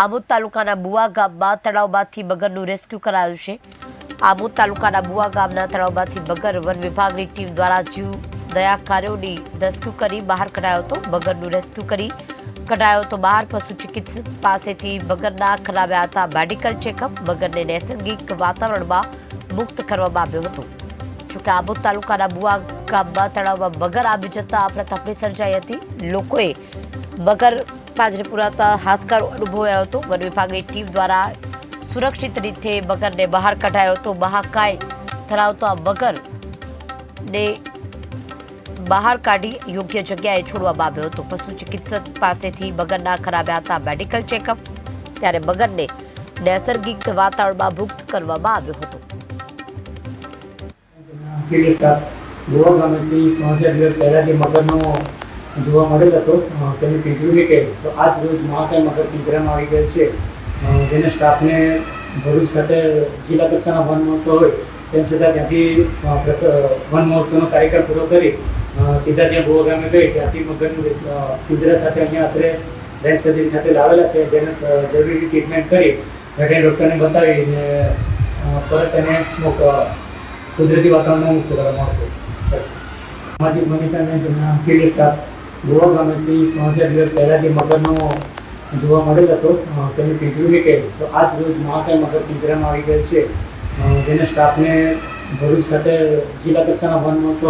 આમોદ તાલુકાના બુવા ગામમાં તળાવમાંથી મગરનું રેસ્ક્યુ કરાયું છે. આમોદ તાલુકાના બુવા ગામના તળાવમાંથી મગર વન વિભાગની ટીમ દ્વારા જીવ દયા કાર્યોની રેસ્ક્યુ કરી બહાર કઢાયો હતો. મગરનું રેસ્ક્યુ કરી કઢાયો તો બહાર પશુ ચિકિત્સક પાસેથી મગરના કરાવ્યા હતા. મેડિકલ ચેકઅપ મગરને નૈસર્ગિક વાતાવરણમાં મુક્ત કરવામાં આવ્યો હતો. જોકે આબોદ તાલુકાના બુવા ગામમાં તળાવમાં બગર આવી જતા અફરાતફરી સર્જાઈ હતી. લોકોએ બગર પાજરે પુરાતા હાશકારો અનુભવાયો હતો. વન વિભાગની ટીમ દ્વારા સુરક્ષિત રીતે બગરને બહાર કઢાયો હતો. બહાકાય ધરાવતો આ બગરને બહાર કાઢી યોગ્ય જગ્યાએ છોડવામાં આવ્યો હતો. પશુ ચિકિત્સક પાસેથી બગરના ખરાબ્યા હતા મેડિકલ ચેકઅપ ત્યારે બગરને નૈસર્ગિક વાતાવરણમાં મુક્ત કરવામાં આવ્યો હતો. ગોવા ગામેથી ત્રણ દિવસ પહેલાં જે મગરનો જોવા મળેલ હતો તેની પિંજરું નીકળેલ તો આજ રોજ મહાકાય મગર પિંજરામાં આવી ગયેલ છે. જેને સ્ટાફને ભરૂચ ખાતે જિલ્લા કક્ષાના વન મહોત્સવ હોય, તેમ છતાં ત્યાંથી વન મહોત્સવનો કાર્યક્રમ પૂરો કરી સીધા ત્યાં ગોવા ગામે ગઈ. ત્યાંથી મગરનું પિંજરા સાથે અહીંયા અત્રે રેન્જ કચેરી ખાતે લાવેલા છે. જેને જરૂરી ટ્રીટમેન્ટ કરી વેટરી ડૉક્ટરને બતાવીને પરત મોક કુદરતી વાતાવરણને મુક્ત કરવામાં આવશે બસ. સામાજિક મનિતાને જેમના ફિલ્ડ સ્ટાફ ગોવા ગામેથી ત્રણ ચાર દિવસ પહેલાં જે મગરનો જોવા મળેલ હતો તેની પિંજરું નીકળેલ. તો આજ રોજ મહાકાય મગર પિંજરામાં આવી ગયેલ છે. જેને સ્ટાફને ભરૂચ ખાતે જિલ્લા કક્ષાના વન મહોત્સવ